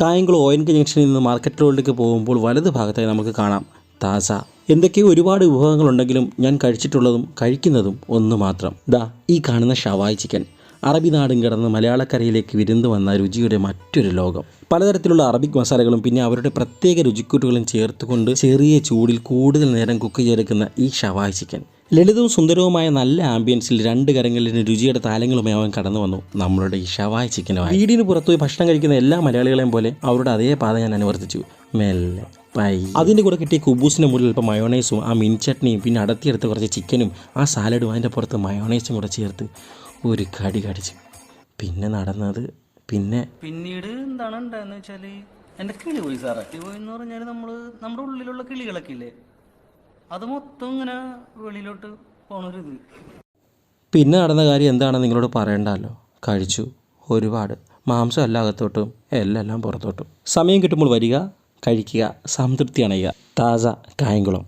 Kayamkulam O N K ജംഗ്ഷനിൽ നിന്ന് market റോഡിലേക്ക് പോകുമ്പോൾ വലത് ഭാഗത്തായി നമുക്ക് കാണാം താസ. എന്തൊക്കെയോ ഒരുപാട് വിഭവങ്ങളുണ്ടെങ്കിലും ഞാൻ കഴിച്ചിട്ടുള്ളതും കഴിക്കുന്നതും ഒന്ന് മാത്രം. ദാ ഈ കാണുന്ന ഷവായ് ചിക്കൻ. അറബി നാടും കിടന്ന് മലയാളക്കരയിലേക്ക് വിരുന്ന് വന്ന രുചിയുടെ മറ്റൊരു ലോകം. പലതരത്തിലുള്ള അറബിക് മസാലകളും പിന്നെ അവരുടെ പ്രത്യേക രുചിക്കൂട്ടുകളും ചേർത്തുകൊണ്ട് ചെറിയ ചൂടിൽ കൂടുതൽ നേരം കുക്ക് ചെയ്തെടുക്കുന്ന ഈ ഷവായ് ചിക്കൻ. ലളിതവും സുന്ദരവുമായ നല്ല ആംബിയൻസിൽ രണ്ട് കരങ്ങളിലും രുചിയുടെ താലങ്ങളുമായി അവൻ കടന്നു വന്നു. നമ്മളുടെ ഈ ഷവായ ചിക്കനുമായി വീടിന് പുറത്തുപോയി ഭക്ഷണം കഴിക്കുന്ന എല്ലാ മലയാളികളെയും പോലെ അവരുടെ അതേ പാത ഞാൻ അനുവർത്തിച്ചു. മെല്ലെ പൈ അതിന്റെ കൂടെ കിട്ടിയ കുബൂസിന്റെ മുകളിൽ അല്പം മയോണൈസും ആ മിൻ ചട്നിയും പിന്നെ അടത്തിയെടുത്ത കുറച്ച് ചിക്കനും ആ സാലഡും അതിന്റെ പുറത്ത് മയോണൈസും കൂടെ ചേർത്ത് ഒരു കടി കടിച്ചു. പിന്നെ നടന്നത് പിന്നെ പിന്നീട് എന്താണ് ഉണ്ടായെന്ന് വെച്ചാൽ എന്റെ കിളി പോയി സാറേ. കിളി പോയി എന്ന് പറഞ്ഞാൽ നമ്മൾ നമ്മുടെ ഉള്ളിലുള്ള കിളികളൊക്കെ ഇല്ലേ? അത് മൊത്തം ഇങ്ങനെ വെളിയിലോട്ട് പോണൊരിത് പിന്നെ നടന്ന കാര്യം എന്താണെന്ന് നിങ്ങളോട് പറയണ്ടല്ലോ കഴിച്ചു ഒരുപാട്. മാംസം എല്ലാം അകത്തോട്ടും എല്ലാം എല്ലാം പുറത്തോട്ടും. സമയം കിട്ടുമ്പോൾ വരിക കഴിക്കുക സംതൃപ്തി അണയുക. താജ കായംകുളം.